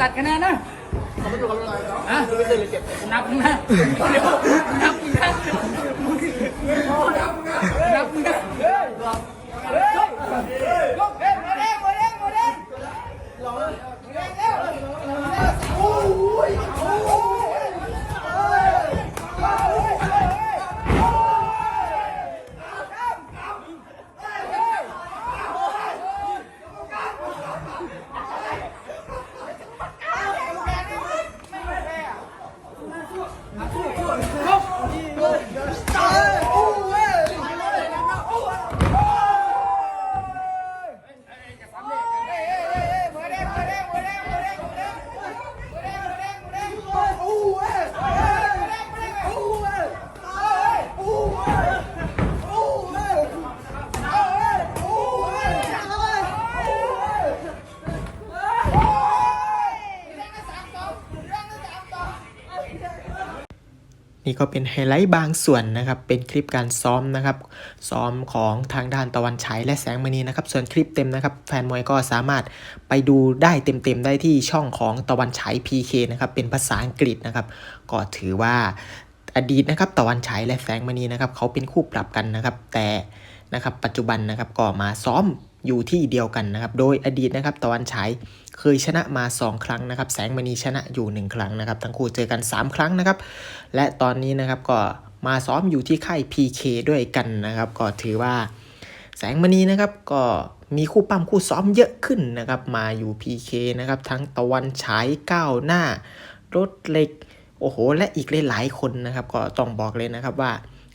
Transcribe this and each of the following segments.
ตัดคะแนนนะฮะนับนะเดี๋ยวนับนะนับนะ นี่ก็เป็นไฮไลท์บางส่วนนะครับ เป็นคลิปการซ้อมนะครับ ซ้อมของทางด้านตะวันฉายและแสงมณีนะครับ ส่วนคลิปเต็มนะครับแฟนมวยก็สามารถไปดูได้เต็มๆได้ที่ช่องของตะวันฉาย PK นะครับ เป็นภาษาอังกฤษนะครับ ก็ถือว่าอดีตนะครับตะวันฉายและแสงมณีนะครับ เขาเป็นคู่ปรับกันนะครับ แต่นะครับปัจจุบันนะครับก็มาซ้อม อยู่ที่เดียวกันนะครับ โดยอดีตนะครับตะวันฉายเคยชนะมา 2 ครั้งนะครับ แสงมณีชนะอยู่ 1 ครั้งนะครับ ทั้งคู่เจอกัน 3 ครั้งนะครับ และตอนนี้นะครับก็มาซ้อมอยู่ที่ค่าย PK ด้วยกันนะครับ ก็ถือว่าแสงมณีนะครับก็มีคู่ปั้มคู่ซ้อมเยอะขึ้นนะครับ มาอยู่ PK นะครับ ทั้งตะวันฉายก้าวหน้ารถเหล็ก โอ้โห และอีกหลายๆคนนะครับ ก็ต้องบอกเลยนะครับว่า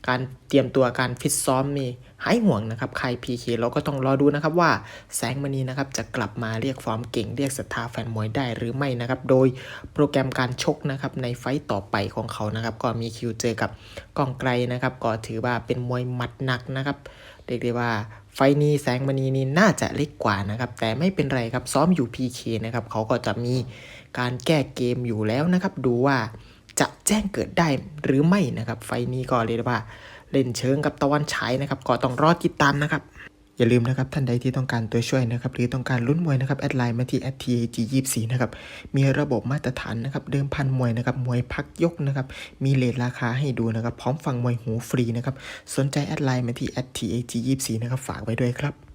การเตรียมตัวการฟิตซ้อมนี่หายห่วงนะครับใคร PK เราก็ต้องรอดูนะครับว่าแสงมณีนะครับจะกลับมาเรียกฟอร์มเก่งเรียกศรัทธาแฟนมวยได้หรือไม่นะครับ โดยโปรแกรมการชกนะครับในไฟต์ต่อไปของเขานะครับ ก็มีคิวเจอกับกองไกลนะครับ ก็ถือว่าเป็นมวยหมัดหนักนะครับเรียกได้ว่าไฟนี้แสงมณีนี่น่าจะเล็กกว่านะครับ แต่ไม่เป็นไรครับซ้อมอยู่ PK นะครับเขาก็จะมีการแก้เกมอยู่แล้วนะครับ ดูว่า จะแจ้งเกิดได้หรือไม่นะครับ ไฟนี้ก็เรียกว่าเล่นเชิงกับตะวันฉายนะครับก็ต้องรอติดตามนะครับ อย่าลืมนะครับท่านใดที่ต้องการตัวช่วยนะครับ หรือต้องการลุ้นมวยนะครับแอดไลน์มาที่ @tag24 นะครับมีระบบมาตรฐานนะครับ เดิมพันมวยนะครับมวยพักยกนะครับ มีเลทราคาให้ดูนะครับ พร้อมฟังมวยหูฟรีนะครับ สนใจแอดไลน์มาที่ @tag24 นะครับฝากไว้ด้วยครับ